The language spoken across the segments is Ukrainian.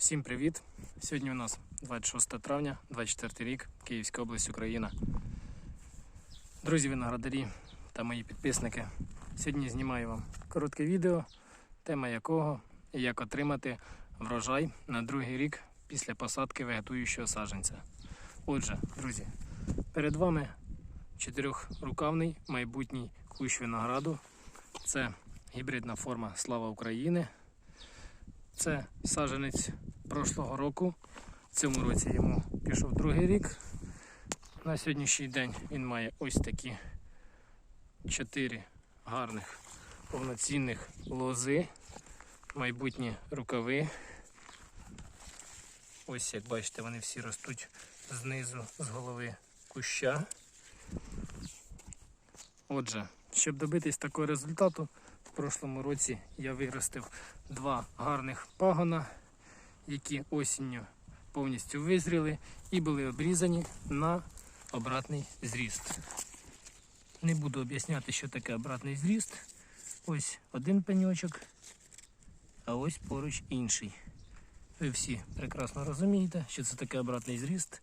Всім привіт! Сьогодні у нас 26 травня, 24 рік, Київська область, Україна. Друзі виноградарі та мої підписники. Сьогодні знімаю вам коротке відео, тема якого як отримати врожай на другий рік після посадки вегетуючого саджанця. Отже, друзі, перед вами чотирьохрукавний майбутній кущ винограду. Це гібридна форма Слава України. Це саджанець прошлого року. В цьому році йому пішов другий рік. На сьогоднішній день він має ось такі чотири гарних повноцінних лози, майбутні рукави. Ось як бачите, вони всі ростуть знизу з голови куща. Отже, щоб добитись такого результату, в прошлому році я виростив два гарних пагона, які осінню повністю визріли і були обрізані на обратний зріст. Не буду об'ясняти, що таке обратний зріст. Ось один пеньочок, а ось поруч інший. Ви всі прекрасно розумієте, що це таке обратний зріст.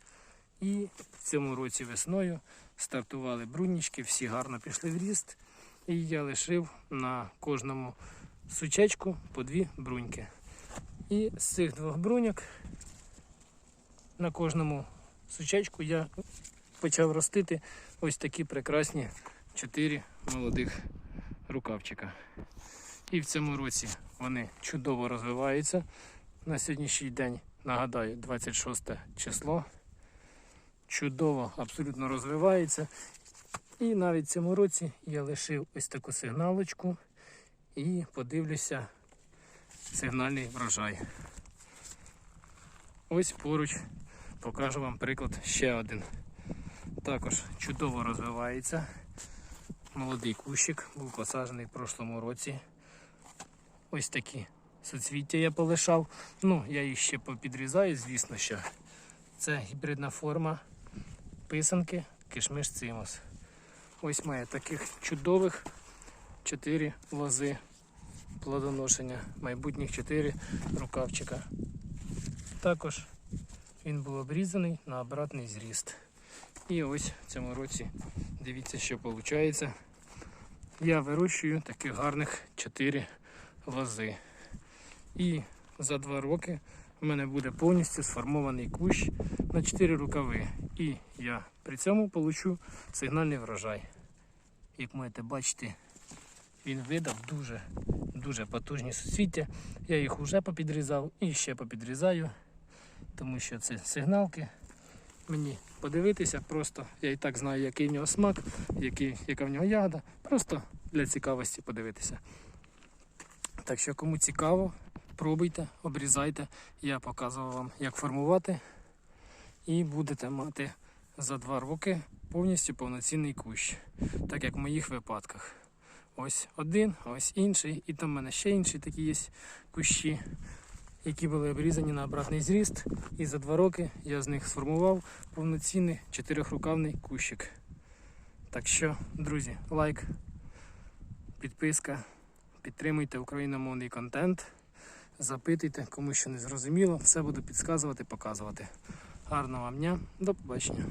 І в цьому році весною стартували брунічки, всі гарно пішли в ріст. І я лишив на кожному сучечку по дві бруньки. І з цих двох бруньок на кожному сучечку я почав ростити ось такі прекрасні чотири молодих рукавчика. І в цьому році вони чудово розвиваються. На сьогоднішній день, нагадаю, 26 число. Чудово, абсолютно розвивається. І навіть в цьому році я лишив ось таку сигналочку і подивлюся сигнальний врожай. Ось поруч покажу вам приклад ще один. Також чудово розвивається. Молодий кущик був посаджений в прошлому році. Ось такі соцвіття я полишав. Ну, я їх ще попідрізаю, звісно, що це гібридна форма писанки кишмиш цимус. Ось має таких чудових 4 лози плодоношення, майбутніх 4 рукавчика. Також він був обрізаний на обратний зріст. І ось в цьому році дивіться, що виходить. Я вирощую таких гарних 4 лози. І за 2 роки в мене буде повністю сформований кущ на 4 рукави. І я при цьому получу сигнальний врожай. Як можете бачити, він видав дуже дуже потужні суцвіття. Я їх вже попідрізав і ще попідрізаю, тому що це сигналки. Мені подивитися, просто я і так знаю, який в нього смак, який, яка в нього ягода. Просто для цікавості подивитися. Так що, кому цікаво, пробуйте, обрізайте. Я показував вам, як формувати. І будете мати за два роки повністю повноцінний кущ, так як в моїх випадках. Ось один, ось інший, і там в мене ще інші такі є кущі, які були обрізані на обратний зріст. І за два роки я з них сформував повноцінний чотирьохрукавний кущик. Так що, друзі, лайк, підписка, підтримуйте україномовний контент, запитуйте, кому що не зрозуміло, все буду підказувати, показувати. Гарного вам дня, до побачення.